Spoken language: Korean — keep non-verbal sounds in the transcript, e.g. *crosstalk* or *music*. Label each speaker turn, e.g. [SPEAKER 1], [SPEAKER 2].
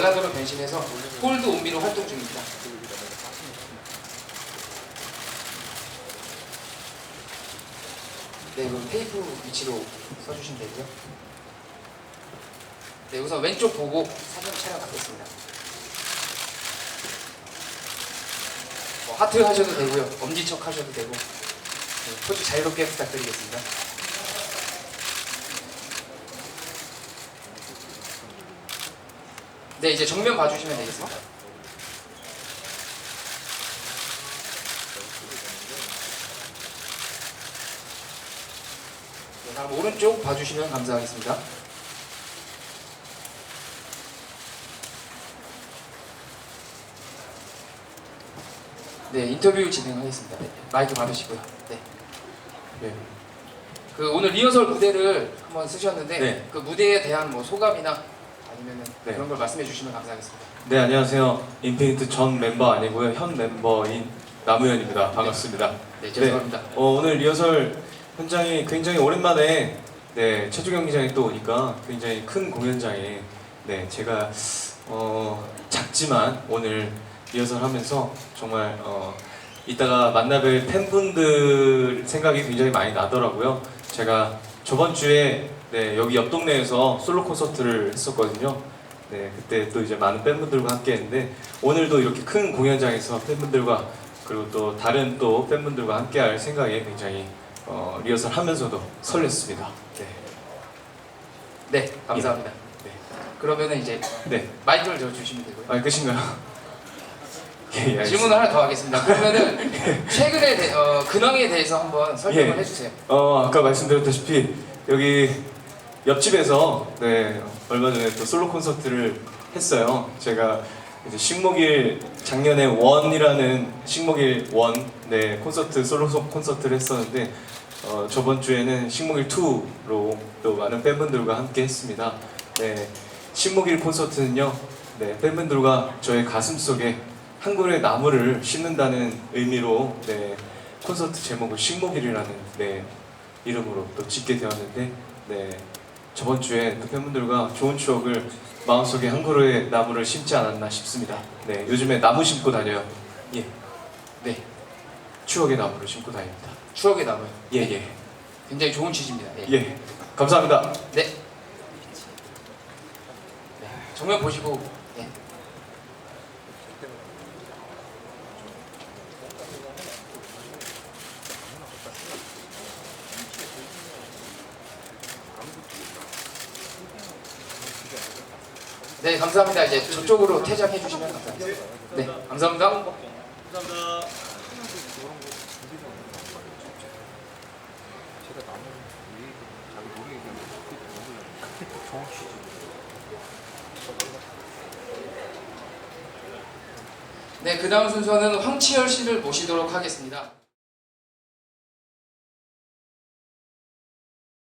[SPEAKER 1] 발라더로 변신해서 골드 온미로 활동 중입니다. 네, 그럼 테이프 위치로 써주시면 되고요. 네, 우선 왼쪽 보고 사진 촬영 받겠습니다. 뭐 하트 하셔도 되고요. 엄지척 하셔도 되고 네, 포즈 자유롭게 부탁드리겠습니다. 네, 이제 정면 봐주시면 되겠습니다. 네, 다음 오른쪽 봐주시면 감사하겠습니다. 네, 인터뷰 진행하겠습니다. 네, 마이크 받으시고요. 네. 네. 그 오늘 리허설 무대를 한번 쓰셨는데
[SPEAKER 2] 네.
[SPEAKER 1] 그 무대에 대한 뭐 소감이나 아니면은
[SPEAKER 2] 네.
[SPEAKER 1] 그런 걸 말씀해 주시면 감사하겠습니다.
[SPEAKER 2] 네 안녕하세요. 인피니트 전 멤버 아니고요 현 멤버인 나무현입니다. 반갑습니다.
[SPEAKER 1] 네, 죄송합니다.
[SPEAKER 2] 어, 오늘 리허설 현장이 굉장히 오랜만에 네 체조 경기장에 또 오니까 굉장히 큰 공연장에 네 제가 어, 작지만 오늘 리허설하면서 정말 어, 이따가 만나뵐 팬분들 생각이 굉장히 많이 나더라고요. 제가 저번 주에 네, 여기 옆 동네에서 솔로 콘서트를 했었거든요. 네, 그때 또 이제 많은 팬분들과 함께 했는데 오늘도 이렇게 큰 공연장에서 팬분들과 그리고 또 다른 또 팬분들과 함께 할 생각에 굉장히 어, 리허설 하면서도 설렜습니다. 네.
[SPEAKER 1] 네, 감사합니다.
[SPEAKER 2] 네.
[SPEAKER 1] 그러면은 이제
[SPEAKER 2] 네.
[SPEAKER 1] 마이크를 저 주시면 되고요.
[SPEAKER 2] 아, 끝인가요? 예, 예, 알겠습니다.
[SPEAKER 1] 질문을 하나 더 하겠습니다. 그러면은 *laughs* 최근에 대, 어, 근황에 대해서 한번 설명을
[SPEAKER 2] 예.
[SPEAKER 1] 해주세요.
[SPEAKER 2] 어, 아까 말씀드렸다시피 여기 옆집에서 네, 얼마 전에 또 솔로 콘서트를 했어요. 제가 이제 식목일 작년에 원이라는 식목일 원 네, 콘서트 솔로 콘서트를 했었는데 어, 저번 주에는 식목일 2로 또 많은 팬분들과 함께 했습니다. 네, 식목일 콘서트는요. 네, 팬분들과 저의 가슴 속에 한 그루의 나무를 심는다는 의미로 네, 콘서트 제목을 식목일이라는 네, 이름으로 또 짓게 되었는데 네, 저번 주에 또 팬분들과 좋은 추억을 마음속에 한 그루의 나무를 심지 않았나 싶습니다. 네, 요즘에 나무 심고 다녀요. 예,
[SPEAKER 1] 네,
[SPEAKER 2] 추억의 나무를 심고 다닙니다.
[SPEAKER 1] 추억의 나무.
[SPEAKER 2] 예, 예,
[SPEAKER 1] 굉장히 좋은 취지입니다. 예.
[SPEAKER 2] 예. 감사합니다.
[SPEAKER 1] 네. 네. 정면 보시고. 네. 네, 감사합니다. 이제 저쪽으로 퇴장해 주시면 감사합니다. 네, 감사합니다. 네, 그 다음 순서는 황치열 씨를 모시도록 하겠습니다.